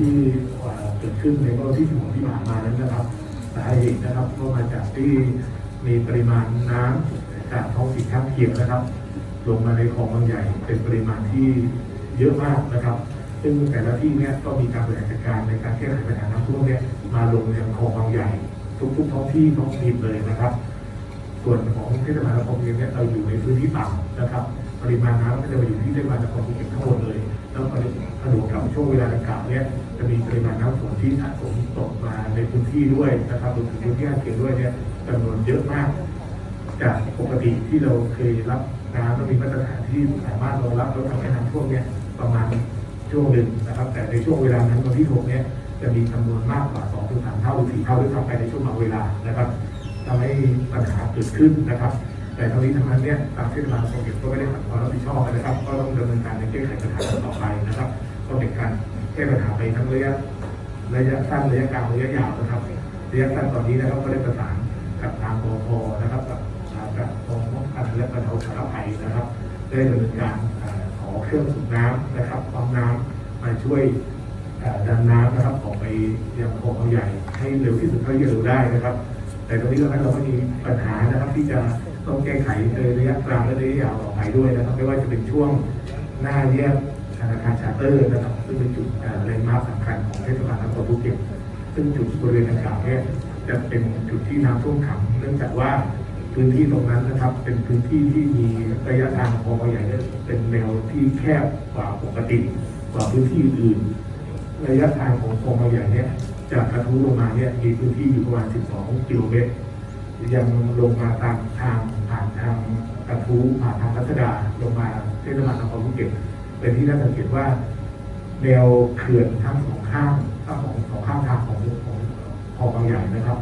ที่เกิดขึ้นในเมื่อวันที่สิบหกที่ผ่านมานั้นนะครับสาเหตุนะครับก็มาจากที่มีปริมาณน้ำจากท้องถิ่นข้างเคียงนะครับ ลงมาในคลองบางใหญ่เป็นปริมาณที่เยอะมากนะครับ ซึ่งแต่ละที่เนี่ยก็มีการบริหารจัดการในการแก้ไขปัญหาน้ำท่วมเนี่ยมาลงในคลองบางใหญ่ ทุกๆท้องที่ท้องถิ่นเลยนะครับ ส่วนของเทศบาลนครภูเก็ตเนี่ยเราอยู่ในพื้นที่ต่ำนะครับ ปริมาณน้ำก็จะมาอยู่ที่เทศบาลนครภูเก็ตทั้งหมดเลย แล้วพอผนวกกับช่วงเวลาดังกล่าวเนี่ยจะมีปริมาณน้ำฝนที่สะสมตกมาในพื้นที่ด้วยนะครับรวมถึงพื้นที่ข้างเคียงด้วยเนี่ยจำนวนเยอะมาก จากปกติที่เราเคยรับน้ำแล้วมีมาตรฐานที่สามารถรองรับแล้วทำให้น้ำท่วมเนี่ยประมาณช่วงหนึ่งนะครับ แต่ในช่วงเวลานั้นวันที่หกเนี่ยจะมีจำนวนมากกว่า2-3เท่าหรือ4เท่าด้วยซ้ำไปในช่วงบางเวลานะครับทำให้ปัญหาเกิดขึ้นนะครับ แต่ทั้งนี้ทั้งนั้นเนี่ยทางเทศบาลภูเก็ตก็ไม่ได้ขัดความรับผิดชอบนะครับ ก็ต้องดำเนินการในแก้ไขปัญหาต่อไปนะครับก็เป็นการแก้ปัญหาไปทั้งระยะระยะสั้นระยะกลางระยะยาวนะครับระยะสั้นตอนนี้นะครับก็ได้ประสานกับทางปพนะครับกับกับกองป้องกันและบรรเทาสาธารณภัยนะครับ ได้ดำเนินการขอเครื่องสูบน้ำนะครับปั๊มน้ำมาช่วยดันน้ำนะครับออกไปยังคลองบาใหญ่ให้เร็วที่สุดเท่าที่จะเร็วได้นะครับ แต่ตรงนี้เราเราไม่มีปัญหานะครับที่จะ ต้องแก้ไขในระยะกลางและระยะยาวต่อไปด้วยนะครับไม่ว่าจะเป็นช่วงหน้าแยกธนาคารชาเตอร์นะครับซึ่งเป็นจุดเอ่อแลนด์มาร์คสำคัญของเทศบาลนครภูเก็ตซึ่งจุดบริเวณดังกล่าวเนี่ยจะเป็นจุดที่น้ำท่วมขังเนื่องจากว่าพื้นที่ตรงนั้นนะครับเป็นพื้นที่ที่มีระยะทางของบาใหญ่เป็นแนวที่แคบกว่าปกติกว่าพื้นที่อื่น ระยะทางของคลองบางใหญ่เนี่ยจากกระทู้ลงมาเนี่ยมีพื้นที่อยู่ประมาณ 12 กิโลเมตร ยังลงมาตามทางผ่านทางกระทู้ผ่านทางพัฒดาลงมาเทศบาลนครภูเก็ตเป็นที่น่าสังเกตว่า แนวเขื่อนทั้งสองข้างทั้งสองสองข้างทางของของคลองบางใหญ่นะครับ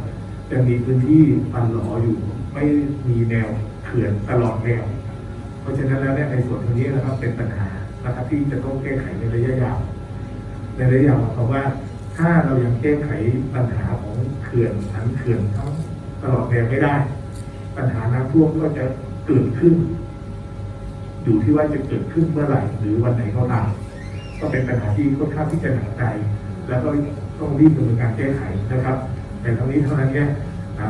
จะมีพื้นที่ปันหลออยู่ ไม่มีแนวเขื่อนตลอดแนว เพราะฉะนั้นแล้วในส่วนตรงนี้นะครับเป็นปัญหานะครับที่จะต้องแก้ไขในระยะยาวในระยะยาวหมายความว่า ถ้าเรายังแก้ไขปัญหาของเขื่อนสันเขื่อนทั้ง ตลอดแนวไม่ได้ ปัญหาน้ำท่วมก็จะเกิดขึ้น อยู่ที่ว่าจะเกิดขึ้นเมื่อไหร่หรือวันไหนก็ตามก็เป็นปัญหาที่ค่อนข้างที่จะหนักใจ แล้วก็ต้องรีบดำเนินการแก้ไขนะครับ แต่ทั้งนี้เท่านั้นเนี่ย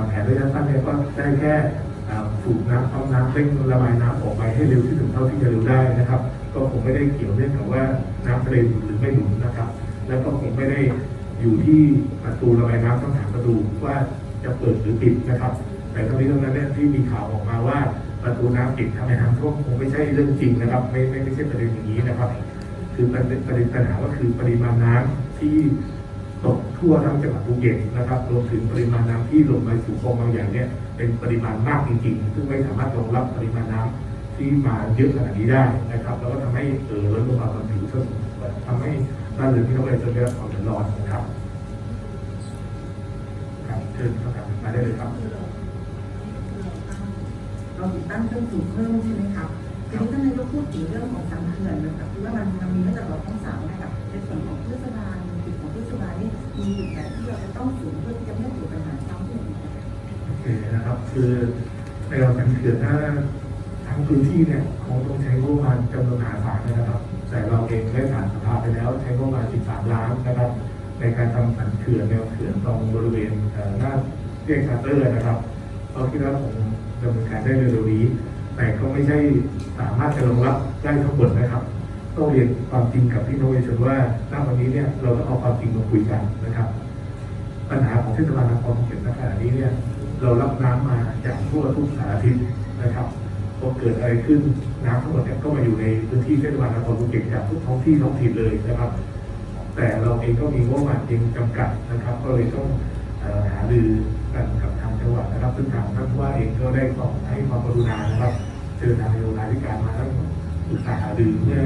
แผนระยะสั้นเนี่ยก็ได้แค่สูบน้ำปั๊มน้ำเร่งระบายน้ำออกไปให้เร็วที่สุดเท่าที่จะเร็วได้นะครับ ก็คงไม่ได้เกี่ยวเนื่องกับว่าน้ำทะเลหนุนหรือไม่หนุนนะครับ แล้วก็คงไม่ได้อยู่ที่ประตูระบายน้ำทั้งสามประตูว่า จะเปิดหรือปิดนะครับ แต่ทั้งนี้ทั้งนั้นเนี่ยที่มีข่าวออกมาว่าประตูน้ำปิดทำให้น้ำท่วมคงไม่ใช่เรื่องจริงนะครับ ไม่ไม่ไม่ใช่ประเด็นอย่างนี้นะครับ คือประเด็นประเด็นปัญหาก็คือปริมาณน้ำที่ตกทั่วทั้งจังหวัดภูเก็ตนะครับรวมถึงปริมาณน้ำที่ลงไปสู่คลองบางอย่างเนี่ยเป็นปริมาณมากจริงๆ ซึ่งไม่สามารถรองรับปริมาณน้ำที่มาเยอะขนาดนี้ได้นะครับ แล้วก็ทำให้เออล้นลงมาบนผิวถนนทำให้บ้านเรือนที่เขาไปจนได้รับความเดือดร้อน นะครับครับเชิญครับมาได้เลยครับเราติดตั้งเครื่องสูบเพิ่มใช่ไหมครับทีนี้ท่านนายกพูดถึงเรื่องของสันเขื่อนนะครับที่ว่ามันมันมีมาตรฐานต้องสามนะครับในส่วนของเทศบาลจุดของเทศบาลนี่มีจุดไหนที่เราจะต้องสูงเพื่อที่จะไม่ให้เกิดปัญหาซ้ำขึ้นอีกนะครับโอเคนะครับ คือในเราสังเกตถ้าทั้งพื้นที่เนี่ยคงต้องใช้งบประมาณจำนวนมหาศาลนะครับ แต่เราเองได้ผ่านสภาไปแล้วใช้งบประมาณ 13 ล้านนะครับ ในการทำสันเขื่อนแนวเขื่อนตรงบริเวณหน้าเรียกชาร์เตอร์นะครับเราคิดว่าคงดำเนินการได้เร็วๆนี้ แต่ก็ไม่ใช่สามารถจะรองรับได้ทั้งหมดนะครับต้องเรียนความจริงกับพี่น้องประชาชนว่าณวันนี้เนี่ยเราต้องเอาความจริงมาคุยกันนะครับ ปัญหาของเทศบาลนครภูเก็ตณขณะนี้เนี่ยเรารับน้ำมาจากทั่วทุกสารทิศนะครับพอเกิดอะไรขึ้นน้ำทั้งหมดเนี่ยก็มาอยู่ในพื้นที่เทศบาลนครภูเก็ตจากทุกท้องที่ท้องถิ่นเลยนะครับ แต่เราเองก็มีงบประมาณเองจำกัดนะครับ ก็เลยต้องหารือกันกับทางจังหวัดนะครับ ซึ่งทางท่านผู้ว่าเองก็ได้ขอให้ความกรุณานะครับเชิญทางนายกนาธิการมาทั้งปรึกษาหารือเมื่อ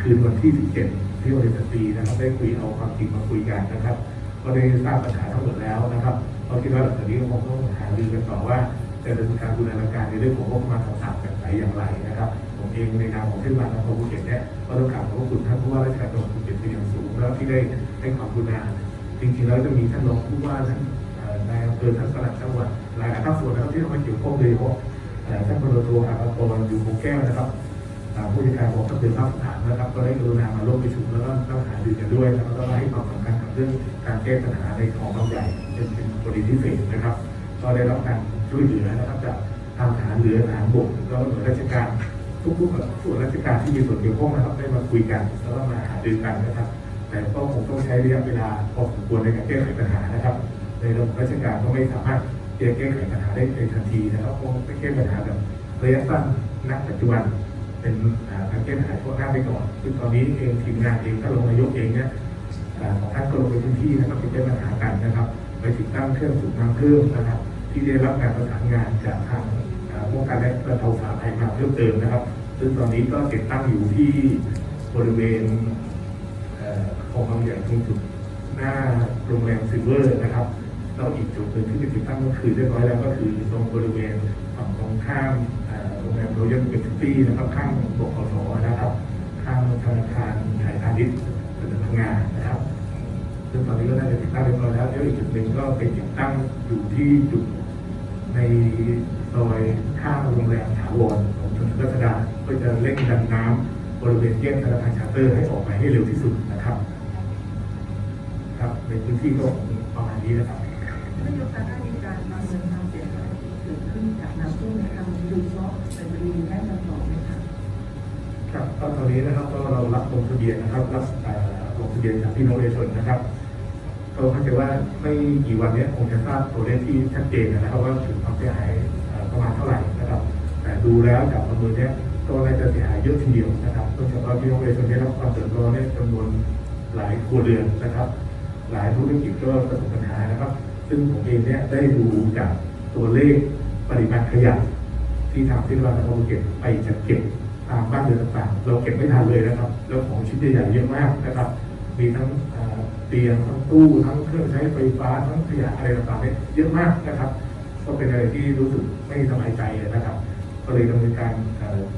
คืนวันที่ 17 ที่วันเสาร์นะครับ ได้คุยเอาความจริงมาคุยกันนะครับ ก็ได้ทราบปัญหาทั้งหมดแล้วนะครับเราคิดว่าหลังจากนี้ก็คงต้องหารือกันต่อว่าจะดำเนินการบูรณาการในเรื่องของงบประมาณต่างๆแบบไหนอย่างไรนะครับ ผมเองในนามของเทศบาลนครภูเก็ตเนี่ยก็ต้องกราบขอบพระคุณท่านผู้ว่าราชการจังหวัดภูเก็ตเป็นอย่างสูงแล้วที่ได้ให้ความกรุณาจริงๆแล้วจะมีท่านรองผู้ว่าท่านนายอำเภอท่านปลัดจังหวัดหลายภาคส่วนนะครับที่เข้ามาเกี่ยวข้องโดยเฉพาะเอ่อท่านพลโทอาภากรอยู่คงแก้วนะครับผู้จัดการของทัพเรือภาคสนามนะครับ ก็ได้กรุณามาร่วมประชุมแล้วก็ต้องหารือกันด้วยแล้วก็ให้ความสำคัญกับเรื่องการแก้ปัญหาในคลองบางใหญ่เป็นเป็นกรณีพิเศษนะครับ ก็ได้รับการช่วยเหลือนะครับจากทางทหารเรือทหารบกแล้วก็หน่วยราชการ ทุกๆส่วนราชการที่มีส่วนเกี่ยวข้องนะครับได้มาคุยกันแล้วก็มาหารือกันนะครับ แต่ก็คงต้องใช้ระยะเวลาพอสมควรในการแก้ไขปัญหานะครับ ในระบบราชการก็ไม่สามารถจะแก้ไขปัญหาได้ในทันทีนะครับคงไปแก้ปัญหาแบบระยะสั้นณปัจจุบันเป็นการแก้ปัญหาชั่วหน้าไปก่อนซึ่งตอนนี้เองทีมงานเองถ้าลงนายกเองเนี่ยอ่างท่านก็ลงไปพื้นที่นะครับไปแก้ปัญหากันนะครับ ไปติดตั้งเครื่องสูบน้ำเครื่องนะครับ ที่ได้รับการประสานงานจากทาง ป้องกันและบรรเทาสาธารณภัยเพิ่มเติมนะครับ ซึ่งตอนนี้ก็ติดตั้งอยู่ที่บริเวณเอ่อคลองบางใหญ่ตรงจุดหน้าโรงแรมซิลเวอร์นะครับแล้วอีกจุดหนึ่งที่ติดตั้งก็คือเรียบร้อยแล้วก็คือตรงบริเวณฝั่งตรงข้ามโรงแรมโรยัลเบสตี้นะครับข้างบกสนะครับข้างธนาคารไทยพาณิชย์เป็นพังงานนะครับซึ่งตอนนี้ก็น่าจะติดตั้งเรียบร้อยแล้วแล้วอีกจุดหนึ่งก็เป็นติดตั้งอยู่ที่จุด ในซอยข้างโรงแรมถาวรของชนรัชดาเพื่อจะเร่งดันน้ำบริเวณแยกธนาคารชาเตอร์ให้ออกไปให้เร็วที่สุดนะครับ ครับ ในพื้นที่ก็ประมาณนี้นะครับนายกคะถ้มีการประเมินความเสียหายที่เกิดขึ้นจากน้ำท่วมในครั้งนี้โดยเฉพาะในบริเวณด้านตะวันออกไหมคะครับตอนนี้นะครับก็เรารับลงทะเบียนนะครับ รับลงทะเบียนจากพี่น้องประชาชนนะครับก็เข้าใจว่าไม่กี่วันนี้คงจะทราบตัวเลขที่ชัดเจนนะครับว่าถึง สียหายประมาณเท่าไหร่นะครับ แต่ดูแล้วจากประเมินเนี้ยก็น่าจะเสียหายเยอะทีเดียวนะครับโดยเฉพาะพี่น้องประชาชนได้รับความเดือดร้อนเนี่ยจำนวนหลายครัวเรือนนะครับ หลายธุรกิจก็ประสบปัญหานะครับ ซึ่งผมเองเนี่ยได้ดูจากตัวเลขปริมาณขยะที่ทางเทศบาลนครภูเก็ตไปจัดเก็บตามบ้านเรือนต่างๆ เราเก็บไม่ทันเลยนะครับ แล้วของชิ้นใหญ่ๆเยอะมากนะครับ มีทั้งเตียงทั้งตู้ทั้งเครื่องใช้ไฟฟ้าทั้งขยะอะไรต่างๆเนี่ยเยอะมากนะครับ ก็เป็นอะไรที่รู้สึกไม่สบายใจนะครับ ก็เลยดำเนินการ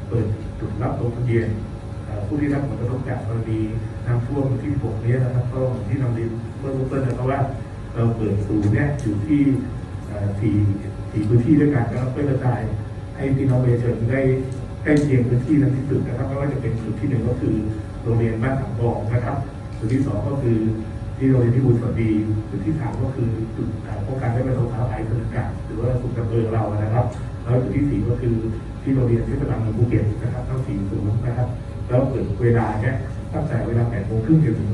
เปิดจุดรับลงทะเบียนผู้ที่รับผลกระทบจากกรณีน้ำท่วมที่ผมนี้นะครับ ก็ที่นำเรียนเมื่อต้นนะครับว่าเราเปิดศูนย์เนี่ยอยู่ที่สี่สี่พื้นที่ด้วยกันนะครับเพื่อกระจายให้พี่น้องประชาชนได้ใกล้เคียงพื้นที่นั้นที่สุดนะครับไม่ว่าจะเป็นจุดที่หนึ่งก็คือโรงเรียนบ้านถังบองนะครับจุดที่สองก็คือ ที่โรงเรียนที่บุญสวัสดีจุดที่สามก็คือจุดเอ่อป้องกันและบรรเทาสาธารณภัยสถาการณ์หรือว่าสุขอำเภอเรานะครับ แล้วจุดที่สี่ก็คือที่โรงเรียนเทศบาลเมืองภูเก็ตนะครับทั้งสี่ศูนย์นะครับ แล้วเปิดเวลาเนี่ยตั้งแต่เวลาแปดโมงครึ่งจนถึง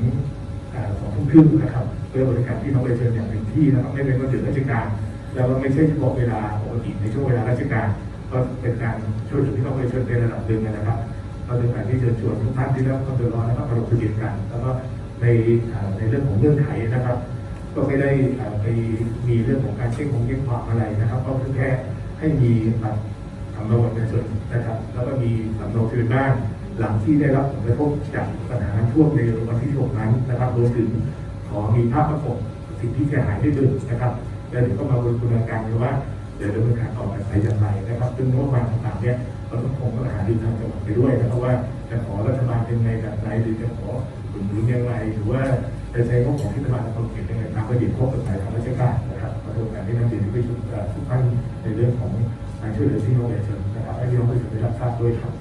สองทุ่มครึ่งนะครับเพื่อบริการที่น้องไปเชิญอย่างเต็มที่นะครับไม่เป็นวันหยุดราชการ แล้วก็ไม่ใช่เฉพาะเวลาปกติในช่วงเวลาราชการ ก็เป็นการช่วยเหลือที่น้องไปเชิญในระดับหนึ่งนะครับก็เป็นการที่เชิญชวนทุกท่านที่รับความเดือดร้อนนะครับมาลงทะเบียนกันแล้วก็ ในในเรื่องของเงื่อนไขนะครับ ก็ไม่ได้ไปมีเรื่องของการเช็คของเช็คความอะไรนะครับ ก็เพียงแค่ให้มีบัตรสำเนาบัตรประชาชนนะครับ แล้วก็มีสำเนาทะเบียนบ้านหลังที่ได้รับผลกระทบจากปัญหาท่วมในวันที่6นั้นนะครับรวมถึงขอมีภาพประกอบสิ่งที่เสียหายด้วยด้วยนะครับแล้วเดี๋ยวก็มาบริบูรณาการกันว่าเดี๋ยวดำเนินการต่อไปอย่างไรนะครับ ซึ่งงบประมาณต่างๆเนี่ย เราต้องคงต้องหาดูทางจังหวัดไปด้วยนะครับว่าจะขอรัฐบาลเป็นไงแบบไหนหรือจะขอหนุนหนุนยังไงหรือว่าจะใช้งบของรัฐบาลนครเขตยังไงตามระเบียบข้อกฎหมายทางราชการนะครับขอโทษการที่นักเรียนไปชุดทุกท่านในเรื่องของการช่วยเหลือที่น้องเรียนนะครับให้พี่น้องประชาชนได้รับทราบด้วยครับ